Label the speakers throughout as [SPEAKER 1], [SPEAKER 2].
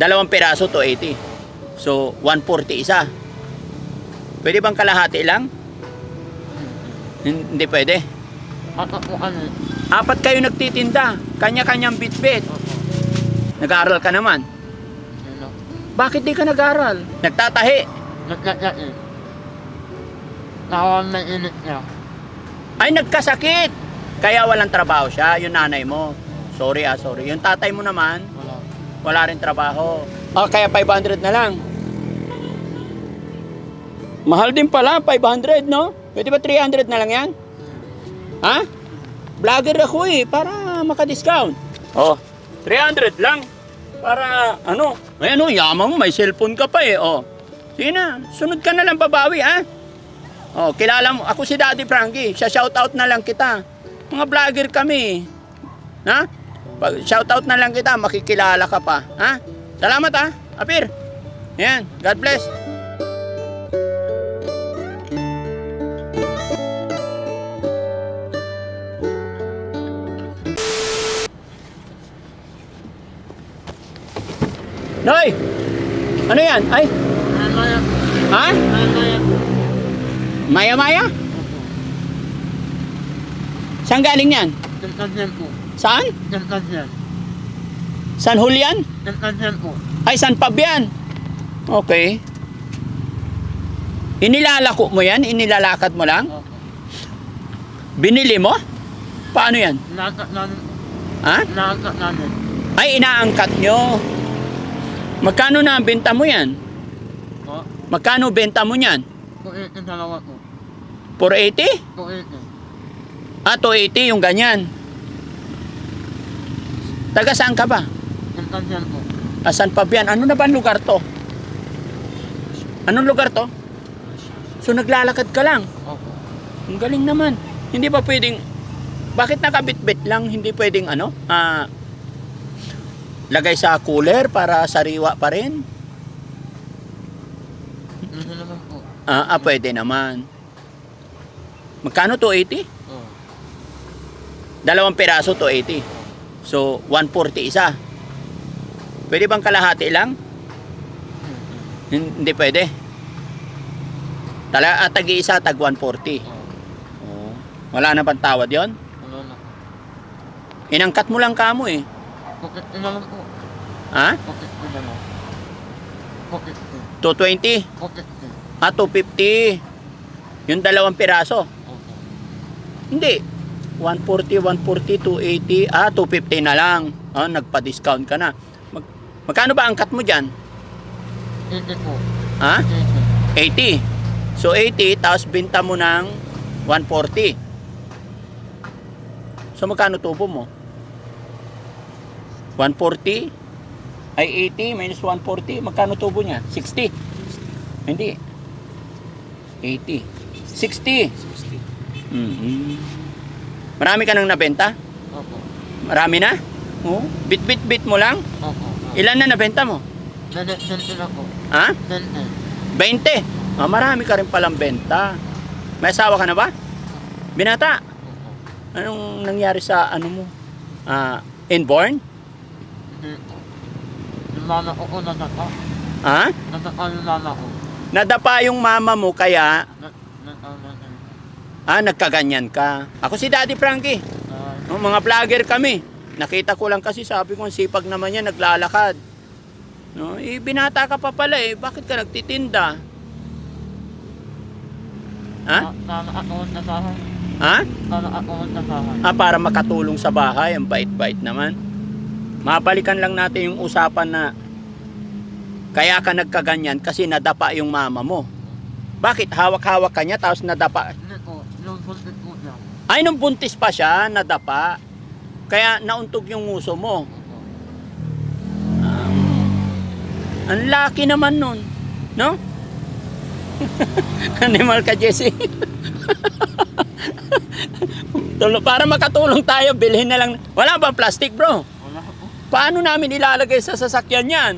[SPEAKER 1] Dalawang piraso, 280. So, 140 isa. Pwede bang kalahati lang? Hin- Hindi pwede.
[SPEAKER 2] At ako ano,
[SPEAKER 1] Apat kayo nagtitinda. Kanya-kanyang bit-bit. Nag-aaral ka naman. Bakit di ka nag-aaral? Nagtatahi.
[SPEAKER 2] nagkakain. Nakawan may init niya.
[SPEAKER 1] Ay, nagkasakit. Kaya walang trabaho siya, yung nanay mo. Sorry ah, sorry. Yung tatay mo naman,
[SPEAKER 2] Wala.
[SPEAKER 1] rin trabaho. Oh, kaya 500 na lang. Mahal din pala, 500, no? Pwede ba 300 na lang yan? Ha? Vlogger ako eh, para maka-discount. Oh, 300 lang. Para ano? Ay ano, yaman mo, may cellphone ka pa eh. Oh. Sige na, sunod ka na lang babawi ha. Oh, kilala mo, ako si Daddy Frankie. Siya shoutout na lang kita. Mga vlogger kami. Ha? Pag shoutout na lang kita, makikilala ka pa. Ha? Salamat ha, Apir. Yan, God bless. Noy! Ano yan? Ay,
[SPEAKER 2] maya po?
[SPEAKER 1] ha?
[SPEAKER 2] Maya po?
[SPEAKER 1] Maya-maya? Saan galing yan?
[SPEAKER 2] Tantanyan po.
[SPEAKER 1] Saan?
[SPEAKER 2] Tantanyan.
[SPEAKER 1] San Julian?
[SPEAKER 2] Tantanyan po.
[SPEAKER 1] Ay, San Fabian. Okay. Inilalako mo yan? Inilalakad mo lang?
[SPEAKER 2] Opo.
[SPEAKER 1] Binili mo? Paano yan?
[SPEAKER 2] Nakakak namin.
[SPEAKER 1] Ha?
[SPEAKER 2] Nakakak namin.
[SPEAKER 1] Ay, inaangkat nyo. Magkano na ang benta mo yan?
[SPEAKER 2] Po.
[SPEAKER 1] Magkano benta mo yan?
[SPEAKER 2] Po itin dalawa po.
[SPEAKER 1] 480?
[SPEAKER 2] Po itin.
[SPEAKER 1] Ah, 280 yung ganyan. Taga saan ka ba?
[SPEAKER 2] Tantanyan po.
[SPEAKER 1] Ah, San Fabian. Ano na ba ang lugar to? Anong lugar to? So naglalakad ka lang.
[SPEAKER 2] Opo.
[SPEAKER 1] Ang galing naman. Hindi ba pwedeng bakit nakabitbit lang? Hindi pwedeng ano? Ah lagay sa cooler para sariwa pa rin?
[SPEAKER 2] Ano naman po?
[SPEAKER 1] Ah, ah pwede naman. Magkano 280?
[SPEAKER 2] Oo.
[SPEAKER 1] Dalawang piraso 280. So 140 isa. Pwede bang kalahati lang? Hin- Hindi pwede. Tala, ah, tag-iisa, tag 140.
[SPEAKER 2] Oo.
[SPEAKER 1] Oh. Wala na bang tawad yon?
[SPEAKER 2] Ano na.
[SPEAKER 1] Inangkat mo lang kamo eh.
[SPEAKER 2] Ko naman po.
[SPEAKER 1] Ha?
[SPEAKER 2] Naman. Pokit ko.
[SPEAKER 1] 220?
[SPEAKER 2] Pokit ko.
[SPEAKER 1] Ah, 250. Yung dalawang piraso.
[SPEAKER 2] Opo.
[SPEAKER 1] Hindi. 140, 140, 280. Ah, 250 na lang. Ah, nagpa-discount ka na. Mag magkano ba angkat mo dyan?
[SPEAKER 2] Itin po.
[SPEAKER 1] Ha?
[SPEAKER 2] Itin.
[SPEAKER 1] 80. So 80, tapos binta mo ng 140. So magkano tubo mo? 140 ay 80 minus 140, magkano tubo niya? 60. Hindi. 80. 60. Mhm. Marami ka nang nabenta?
[SPEAKER 2] Opo.
[SPEAKER 1] Marami na? Oo. Bit-bit-bit mo lang?
[SPEAKER 2] Opo.
[SPEAKER 1] Ilan na nabenta mo?
[SPEAKER 2] Dede, dede na po.
[SPEAKER 1] Ha?
[SPEAKER 2] Dede.
[SPEAKER 1] 20. Ah, marami ka rin palang benta. May asawa ka na ba? Binata, anong nangyari sa ano mo? Ah, inborn?
[SPEAKER 2] Yung mama ko po nadapa.
[SPEAKER 1] Ha?
[SPEAKER 2] Nadapa yung mama ko.
[SPEAKER 1] Nadapa yung mama mo kaya
[SPEAKER 2] Na, na, na.
[SPEAKER 1] Ah, nagkaganyan ka. Ako si Daddy Frankie.
[SPEAKER 2] Ah,
[SPEAKER 1] Oh, mga vlogger kami. Nakita ko lang kasi sabi ko sipag naman yan, naglalakad. No, eh, binata ka pa pala eh. Bakit ka nagtitinda? Ha?
[SPEAKER 2] na- Para ako ang tasahan.
[SPEAKER 1] Ha?
[SPEAKER 2] Para ako ang tasahan.
[SPEAKER 1] Ah, para makatulong sa bahay. Ang bait-bait naman. Mabalikan lang natin yung usapan na kaya ka nagkaganyan kasi nadapa yung mama mo. Bakit? Hawak-hawak ka niya tapos nadapa.
[SPEAKER 2] Hindi po. Yung buntit po niya.
[SPEAKER 1] Ay, nung buntis pa siya, nadapa. Kaya nauntog yung nguso mo.
[SPEAKER 2] Opo.
[SPEAKER 1] Ang laki naman nun. No? Animal ka, Jesse. Para makatulong tayo, bilhin na lang. Wala bang plastic, bro?
[SPEAKER 2] Wala po.
[SPEAKER 1] Paano namin ilalagay sa sasakyan yan?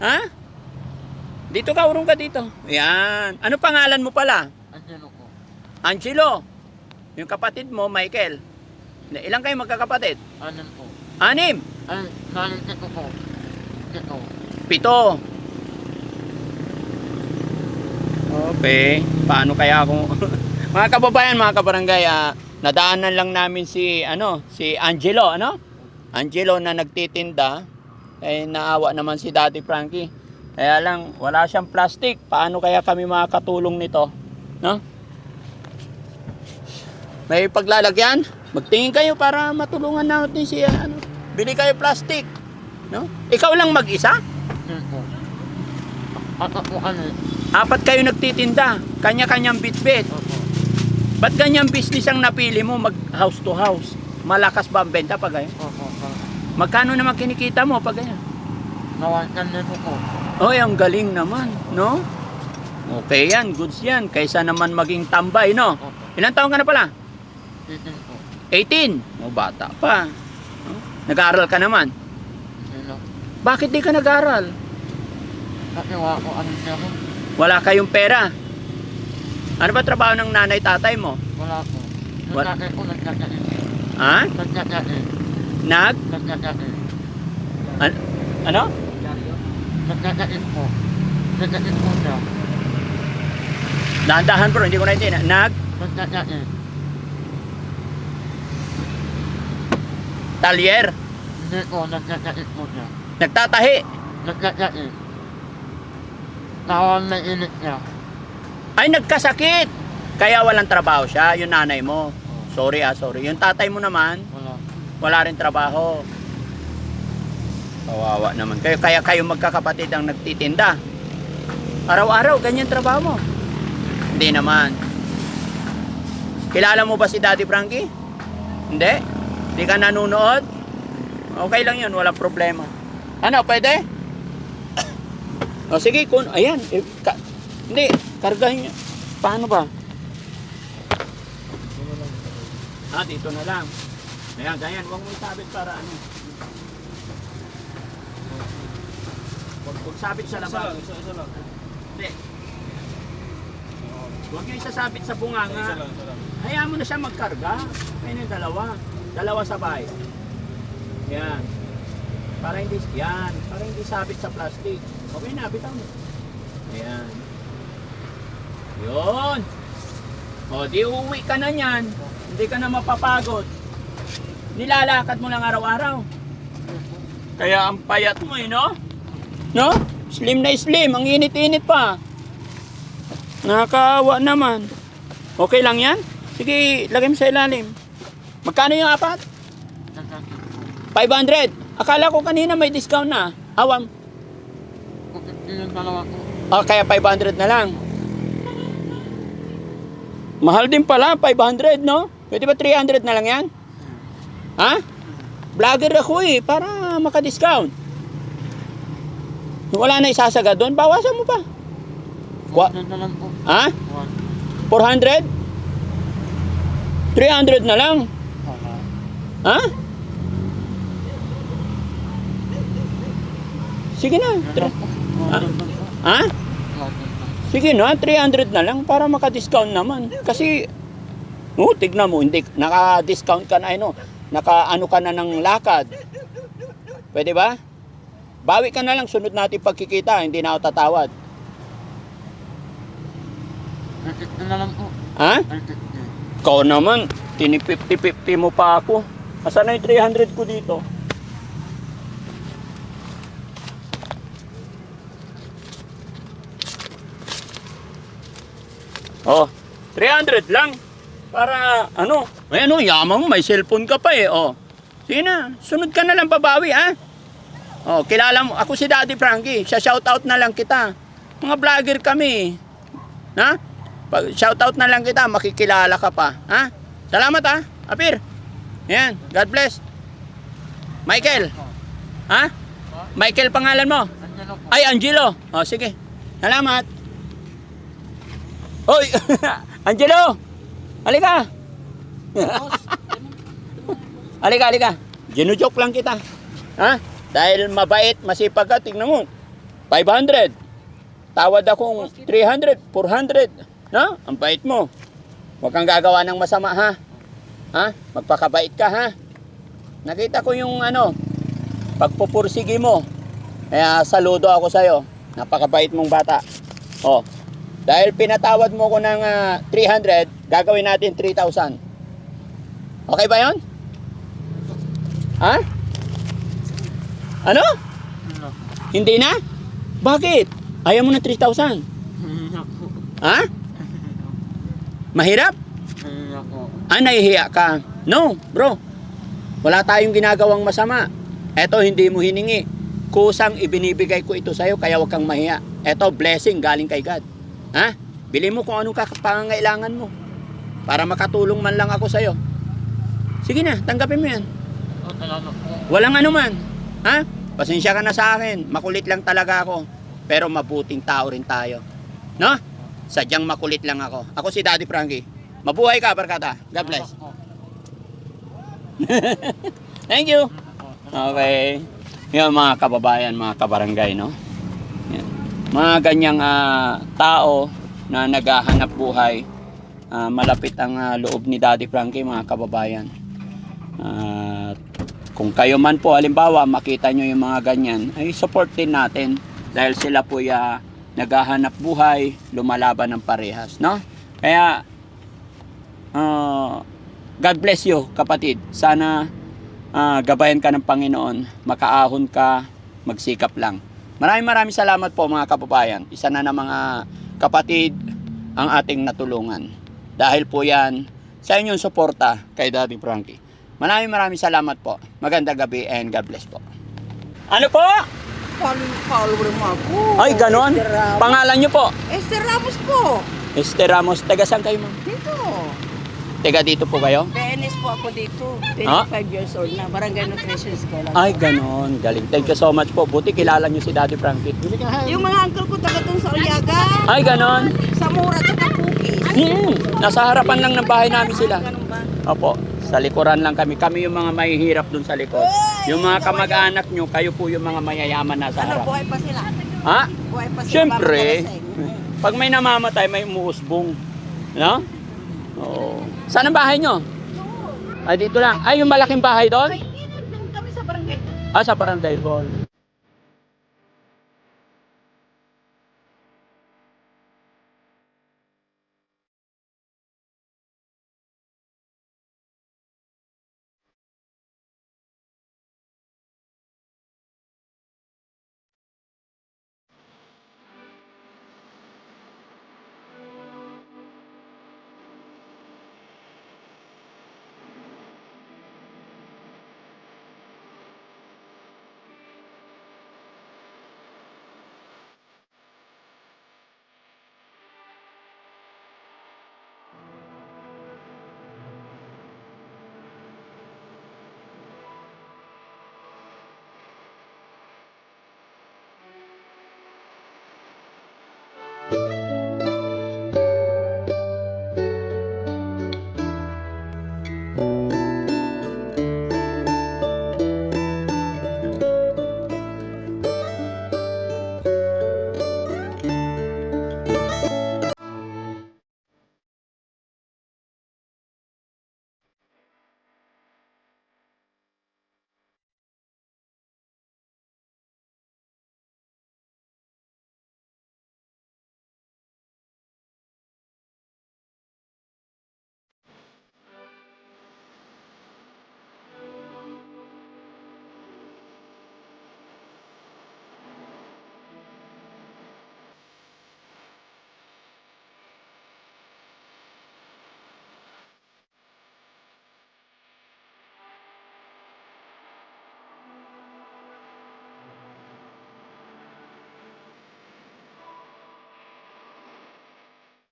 [SPEAKER 1] Ha? Dito ka, urong ka dito. Yan. Ano pangalan mo pala?
[SPEAKER 2] Angelo po.
[SPEAKER 1] Angelo. Yung kapatid mo, Michael. Ilang kayo magkakapatid?
[SPEAKER 2] Anim po.
[SPEAKER 1] Anim.
[SPEAKER 2] Ay, nalintik ko po. Ito.
[SPEAKER 1] Pito. Okay. Paano kaya kung... mga kababayan, mga kabarangay, ah, nadaanan lang namin si, ano, si Angelo, ano? Angelo na nagtitinda. Eh, naawa naman si Daddy Frankie. Kaya lang, wala siyang plastic. Paano kaya kami makakatulong nito? No? May paglalagyan? Magtingin kayo para matulungan natin si ano. Bili kayo plastic. No? Ikaw lang mag-isa? Apat kayo nagtitinda. Kanya-kanyang bitbit. Ba't ganyang business ang napili mo mag house to house? Malakas ba ang benta pag ganyan? Magkano naman kinikita mo pag ganyan?
[SPEAKER 2] Nawakan na po po.
[SPEAKER 1] Oy, ang galing naman, no? Okay yan, goods yan. Kaysa naman maging tambay, no?
[SPEAKER 2] Opo.
[SPEAKER 1] Ilang taon ka na pala?
[SPEAKER 2] Titin po.
[SPEAKER 1] 18. O, bata pa. No? Nag-aaral ka naman.
[SPEAKER 2] Sino?
[SPEAKER 1] Bakit di ka nag-aaral?
[SPEAKER 2] Kasi wala ko ano siya.
[SPEAKER 1] Wala kayong pera. Ano ba trabaho ng nanay tatay mo?
[SPEAKER 2] Wala po.
[SPEAKER 1] Wala.
[SPEAKER 2] Nagkakain po, nagkakain.
[SPEAKER 1] Ha?
[SPEAKER 2] Nagkakain.
[SPEAKER 1] Nag?
[SPEAKER 2] Nagkakain.
[SPEAKER 1] An- ano?
[SPEAKER 2] Nagkakain po. Nagkakain po siya.
[SPEAKER 1] Dahan-dahan bro, hindi ko naintindihan. Nag?
[SPEAKER 2] Nagkakain.
[SPEAKER 1] Talyer?
[SPEAKER 2] Hindi po, nagkakain po siya.
[SPEAKER 1] Nagtatahi?
[SPEAKER 2] Nagkakain. Tawang na init niya.
[SPEAKER 1] Ay, nagkasakit! Kaya walang trabaho siya, yung nanay mo. Sorry ah, sorry. Yung tatay mo naman,
[SPEAKER 2] Wala.
[SPEAKER 1] wala rin trabaho. Kawawa naman. Kaya, kaya kayo magkakapatid ang nagtitinda. Araw-araw, ganyan trabaho mo. Hindi naman. Kilala mo ba si Daddy Frankie? Hindi? Hindi ka nanonood? Okay lang yun, walang problema. Ano, pwede? O sige, kun, ayan. Eh, ka, hindi, kargahin niya. Paano ba? Ah, dito na lang. Ayan, ganyan. Huwag mo isabit para ano. Huwag, huwag sabit sa labas.
[SPEAKER 3] Isa lang.
[SPEAKER 1] Hindi. Huwag niyo isasabit sa bunganga.
[SPEAKER 3] Isa isa.
[SPEAKER 1] Hayaan mo na siya magkarga. Ayun yung dalawa. Dalawa sabay. Yan. Para hindi, yan. Para hindi sabit sa plastic. Okay na, bitaw mo. Ayan. Yun. O, di uuwi ka na niyan. Hindi ka na mapapagod. Nilalakad mo lang araw-araw. Kaya ang payat mo eh, no? No? Slim na slim. Ang init-init pa. Nakakaawa naman. Okay lang yan? Sige, lagay mo sa ilalim. Magkano yung apat?
[SPEAKER 2] Nagkakain po.
[SPEAKER 1] 500. Akala ko kanina may discount na. Awam. Ah, kaya 500 na lang. Mahal din pala, 500, no? Pwede ba 300 na lang yan? Ha? Vlogger ako eh, para makadiscount. Wala na isasaga doon, bawasan mo pa. Wa-
[SPEAKER 2] One na lang po.
[SPEAKER 1] Ha?
[SPEAKER 2] One.
[SPEAKER 1] 400? 300 na lang. Ha? Sige na. Ha?
[SPEAKER 2] Po.
[SPEAKER 1] Sige na, 300 na lang para maka-discount naman. Kasi, oh, tignan mo, hindi, naka-discount ka na, ano, naka-ano ka na ng lakad. Pwede ba? Bawi ka na lang, sunod natin pagkikita, hindi na ako tatawad.
[SPEAKER 2] Na lang po.
[SPEAKER 1] Ha? Ikaw naman, tini 50-50 mo pa ako. Asan na yung 300 ko dito? Oh, 300 lang. Para ano? Ay ano, yaman mo, may cellphone ka pa eh. Oh. Sige na, sunod ka na lang babawi ha. Oh, kilala mo, ako si Daddy Frankie. Siya shoutout na lang kita. Mga vlogger kami. Ha? Pag shoutout na lang kita, makikilala ka pa. Ha? Salamat ha. Apir. Yan. God bless. Michael. Ha? Michael pangalan mo? Ay, Angelo. O, sige. Salamat. Hoy! Angelo! Halika! halika, halika. Ginujoke lang kita. Ha? Dahil mabait, masipag ka, tingnan mo. 500. Tawad akong 300, 400. No? Ang bait mo. Huwag kang gagawa ng masama, ha? Ha? Magpakabait ka, ha? Nakita ko yung ano, pagpupursige mo. Kaya saludo ako sa'yo. Napakabait mong bata. Oh. Dahil pinatawad mo ko ng ah, 300, gagawin natin 3,000. Okay ba yon? Ha? Ano?
[SPEAKER 2] Ano?
[SPEAKER 1] Hindi na? Bakit? Ayaw mo ng 3,000?
[SPEAKER 2] Ako.
[SPEAKER 1] Ha? Mahirap?
[SPEAKER 2] Ako.
[SPEAKER 1] Ah, nahihiya ka. No, bro. Wala tayong ginagawang masama. Eto, hindi mo hiningi. Kusang ibinibigay ko ito sa'yo, kaya huwag kang mahiya. Eto, blessing galing kay God. Ha? Bili mo kung anong pangangailangan mo. Para makatulong man lang ako sa'yo. Sige na, tanggapin mo yan.
[SPEAKER 2] Oh.
[SPEAKER 1] Walang anuman. Ha? Pasensya ka na sa akin. Makulit lang talaga ako. Pero mabuting tao rin tayo. No? Sadyang makulit lang ako. Ako si Daddy Frankie. Mabuhay ka, barkada. God bless. Thank you. Okay. Yan mga kababayan, mga kabarangay, no? Yan. Mga ganyang ah, tao na naghahanap buhay, ah, malapit ang ah, loob ni Daddy Frankie, mga kababayan. At kung kayo man po, halimbawa, makita nyo yung mga ganyan, ay support din natin dahil sila po ya naghahanap buhay, lumalaban ng parehas, no? Kaya, ah, God bless you, kapatid. Sana ah, gabayan ka ng Panginoon, makaahon ka, magsikap lang. Maraming maraming salamat po mga kababayan. Isa na ng mga kapatid ang ating natulungan. Dahil po yan sa inyong suporta kay Daddy Frankie. Maraming maraming salamat po. Magandang gabi and God bless po. Ano po?
[SPEAKER 3] Follower mo ako.
[SPEAKER 1] Ay, ganon. Pangalan nyo po?
[SPEAKER 3] Esther Ramos po.
[SPEAKER 1] Esther Ramos. Taga saan kayo ma'am?
[SPEAKER 3] Dito.
[SPEAKER 1] Taga dito po kayo?
[SPEAKER 3] PNS po ako dito.
[SPEAKER 1] Ah?
[SPEAKER 3] 25 years old na. Barangay Nutrition School.
[SPEAKER 1] Ay, ganon. Galing. Thank you so much po. Buti kilala nyo si Daddy Frankie.
[SPEAKER 3] Yung mga uncle ko taga sa Uliaga.
[SPEAKER 1] Ay, ganon.
[SPEAKER 3] Sa Mura sa Pukis.
[SPEAKER 1] Hmm, nasa harapan lang ng bahay namin sila.
[SPEAKER 3] Ba?
[SPEAKER 1] Opo, sa likuran lang kami. Kami yung mga mahihirap dun sa likod. Yung mga kamag-anak nyo, kayo po yung mga mayayaman nasa
[SPEAKER 3] Ano,
[SPEAKER 1] harap.
[SPEAKER 3] buhay pa sila?
[SPEAKER 1] Ha?
[SPEAKER 3] Buhay pa sila.
[SPEAKER 1] Siyempre. Pag may namamatay, may umuusbong. No? Oo. Saan ang bahay nyo? Ay, dito lang. Ay, yung malaking bahay doon?
[SPEAKER 3] Ay, dito. Kami sa barangay.
[SPEAKER 1] Ah, sa barangay hall.